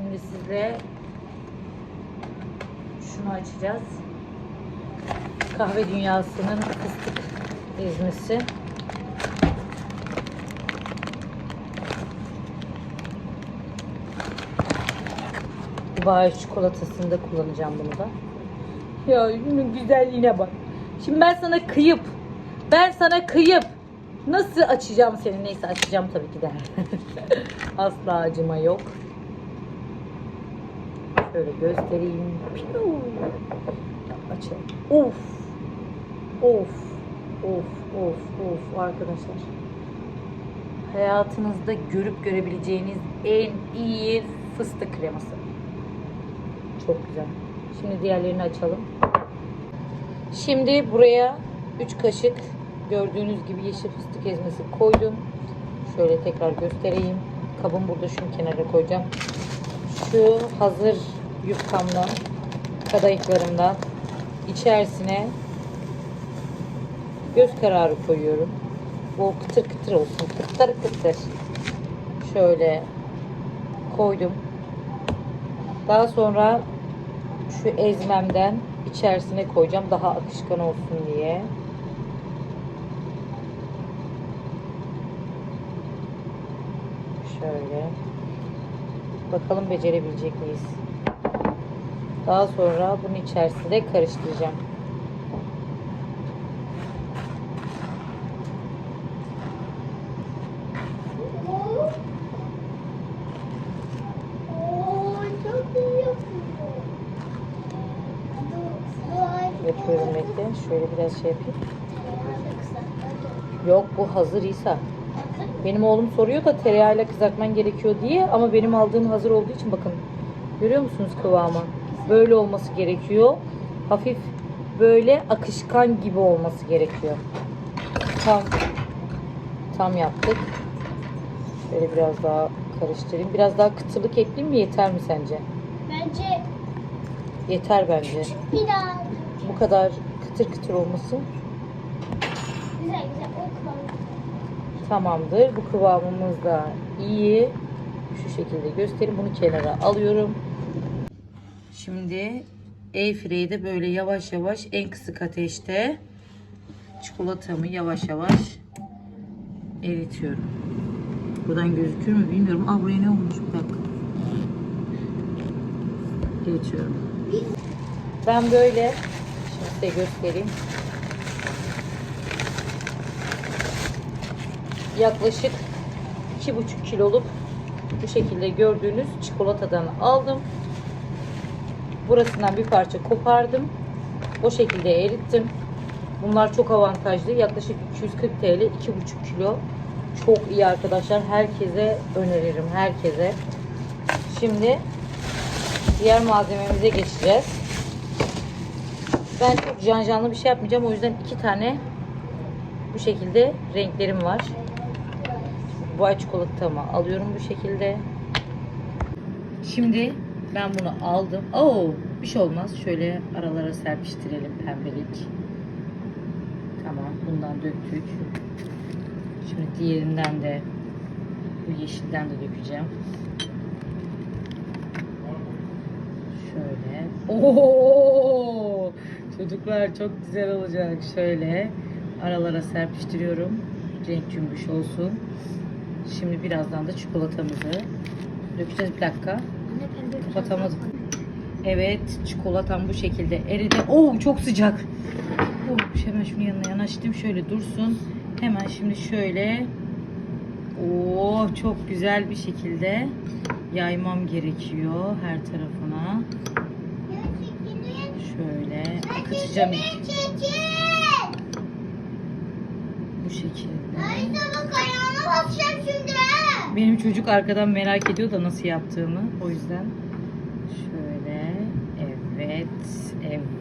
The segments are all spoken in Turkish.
Şimdi sizle şunu açacağız. Kahve dünyasının fıstık ezmesi. Dubai çikolatasında kullanacağım bunu da. Ya şunun güzelliğine bak. Şimdi ben sana kıyıp, ben sana kıyıp nasıl açacağım seni? Neyse açacağım tabii ki de. Asla acıma yok. Şöyle göstereyim. Piu. Of. Of. Of. Of. Of arkadaşlar. Hayatınızda görüp görebileceğiniz en iyi fıstık kreması. Çok güzel. Şimdi diğerlerini açalım. Şimdi buraya 3 kaşık gördüğünüz gibi yeşil fıstık ezmesi koydum. Şöyle tekrar göstereyim. Kabım burada şunu kenara koyacağım. Şu hazır yufkamdan, kadayıflarımdan içerisine göz kararı koyuyorum. Bu kıtır kıtır olsun. Kıtır kıtır. Şöyle koydum. Daha sonra şu ezmemden içerisine koyacağım daha akışkan olsun diye. Şöyle. Bakalım becerebilecek miyiz? Daha sonra bunun içerisinde karıştıracağım. Yapıyorum bekle. Şöyle biraz şey yapayım. Yok bu hazır İsa. Benim oğlum soruyor da tereyağıyla kızartman gerekiyor diye ama benim aldığım hazır olduğu için bakın. Görüyor musunuz kıvamı? Böyle olması gerekiyor. Hafif böyle akışkan gibi olması gerekiyor. Tam tam yaptık. Şöyle biraz daha karıştırayım. Biraz daha kıtırlık ekleyeyim mi? Yeter mi sence? Bence Yeter bence. biraz Bu kadar kıtır kıtır olması güzel güzel okuyalım. Tamamdır. Bu kıvamımız da iyi. Şu şekilde göstereyim. Bunu kenara alıyorum. Şimdi Airfryer'de böyle yavaş yavaş en kısık ateşte çikolatamı yavaş yavaş eritiyorum. Buradan gözükür mü bilmiyorum. Aa buraya ne olmuş? Bir dakika. Geçiyorum. Ben böyle şimdi size göstereyim. yaklaşık 2,5 kiloluk bu şekilde gördüğünüz çikolatadan aldım. Burasından bir parça kopardım. O şekilde erittim. Bunlar çok avantajlı. Yaklaşık 240 TL, 2,5 kilo. Çok iyi arkadaşlar. Herkese öneririm. Herkese. Şimdi diğer malzememize geçeceğiz. Ben çok can canlı bir şey yapmayacağım. O yüzden iki tane bu şekilde renklerim var. Bu çikolatamı alıyorum bu şekilde. Şimdi ben bunu aldım. Oo, bir şey olmaz. Şöyle aralara serpiştirelim pembelik. Tamam, bundan döktük. Şimdi diğerinden de bu yeşilden de dökeceğim. Şöyle. Oo! Çocuklar çok güzel olacak. Şöyle aralara serpiştiriyorum. Renk cümbüş olsun. Şimdi birazdan da çikolatamızı dökeceğiz. Bir dakika. Kapatamadım. Evet, çikolatam bu şekilde eridi. Oo, çok sıcak. Oh, hemen şunu yanına yanaştım. Şöyle dursun. Hemen şimdi şöyle Oo, çok güzel bir şekilde yaymam gerekiyor her tarafına. Şöyle akıtacağım bu şekilde. Ay bak ayağına basacağım şimdi. Benim çocuk arkadan merak ediyor da nasıl yaptığımı. O yüzden şöyle evet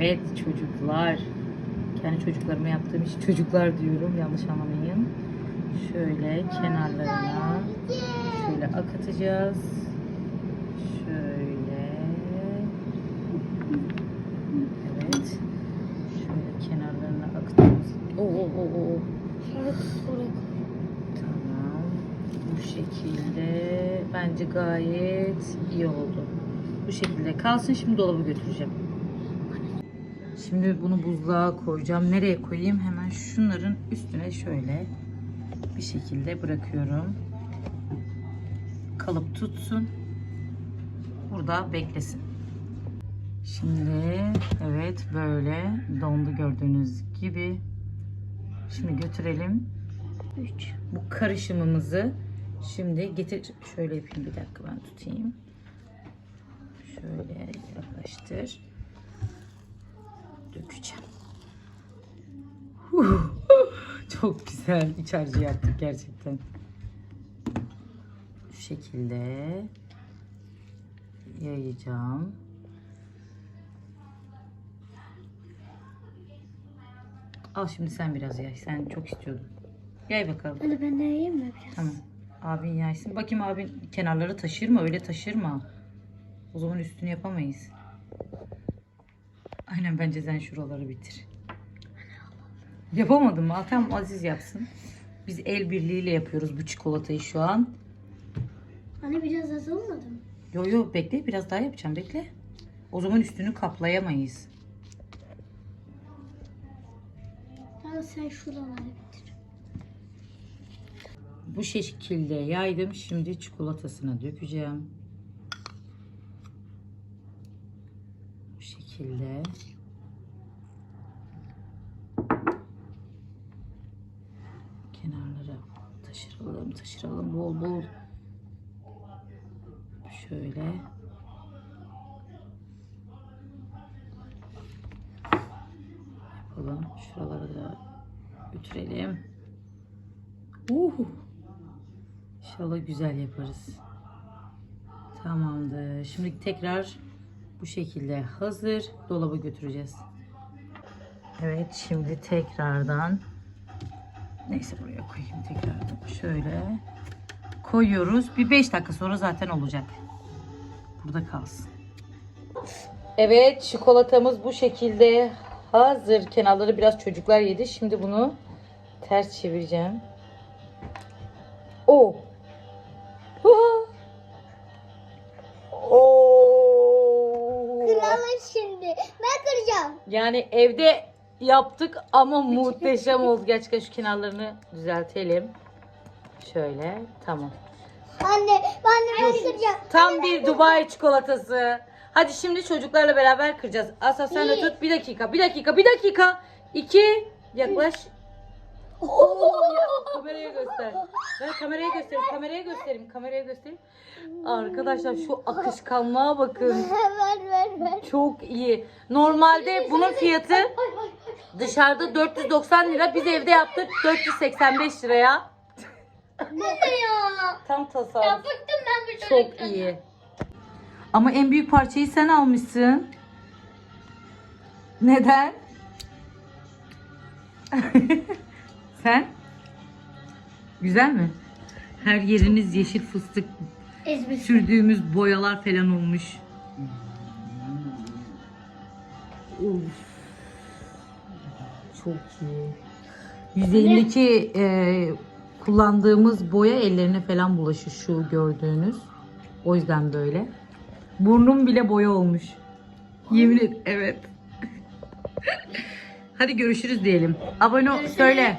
evet çocuklar. Kendi çocuklarıma yaptığım için çocuklar diyorum yanlış anlamayın. Şöyle kenarlarına şöyle akıtacağız. Şöyle evet. Şöyle kenarlarına akıtacağız. Oo oo oo oo. Tamam. Bu şekilde bence gayet iyi oldu. Bu şekilde kalsın. Şimdi dolaba götüreceğim. Şimdi bunu buzluğa koyacağım. Nereye koyayım? Hemen şunların üstüne şöyle bir şekilde bırakıyorum. Kalıp tutsun. Burada beklesin. Şimdi evet böyle dondu gördüğünüz gibi. Şimdi götürelim. 3. Bu karışımımızı şimdi getir. Şöyle yapayım bir dakika ben tutayım. Şöyle yaklaştır. Dökeceğim. Çok güzel iç harcı yaptık gerçekten. Şu şekilde yayacağım. Al şimdi sen biraz yay. Sen çok istiyordun. Yay bakalım. Hadi ben de yiyeyim mi biraz? Tamam. Abin yaysın. Bakayım abin kenarları taşır mı? Öyle taşırma. O zaman üstünü yapamayız. Aynen bence sen şuraları bitir. Yapamadım mı? Tamam Aziz yapsın. Biz el birliğiyle yapıyoruz bu çikolatayı şu an. Anne biraz az olmadı mı? Yo yo bekle biraz daha yapacağım bekle. O zaman üstünü kaplayamayız. Tamam sen şuraları. Bu şekilde yaydım. Şimdi çikolatasına dökeceğim. Bu şekilde. Kenarlara taşıralım, taşıralım bol bol. Şöyle. Yapalım. Şuraları da götürelim. Uhu. İnşallah güzel yaparız. Tamamdır. Şimdi tekrar bu şekilde hazır. Dolaba götüreceğiz. Evet şimdi tekrardan neyse buraya koyayım tekrardan. Şöyle koyuyoruz. Bir 5 dakika sonra zaten olacak. Burada kalsın. Evet çikolatamız bu şekilde hazır. Kenarları biraz çocuklar yedi. Şimdi bunu ters çevireceğim. O. şimdi. Ben kıracağım. Yani evde yaptık ama muhteşem oldu. Gerçekten şu kenarlarını düzeltelim. Şöyle tamam. Anne ben de ben kıracağım. Tam bir Dubai çikolatası. Hadi şimdi çocuklarla beraber kıracağız. Asaf sen de İyi. tut. Bir dakika, bir dakika, bir dakika. İki, yaklaş. Oo, ya, kameraya göster. Ver kameraya göstereyim, kameraya göstereyim, kameraya göstereyim. Arkadaşlar şu akışkanlığa bakın. ver ver ver. Çok iyi. Normalde bunun fiyatı dışarıda 490 lira. Biz evde yaptık 485 liraya. Ne ya? Tam tasarruf. Bıktım ben bu Çok iyi. Ama en büyük parçayı sen almışsın. Neden? sen? Güzel mi? Her yeriniz yeşil fıstık Ezber. sürdüğümüz boyalar falan olmuş. Uf. Çok iyi. Yüzeyindeki e, kullandığımız boya ellerine falan bulaşır şu gördüğünüz. O yüzden böyle. Burnum bile boya olmuş. Yemin et evet. Hadi görüşürüz diyelim. Abone ol söyle.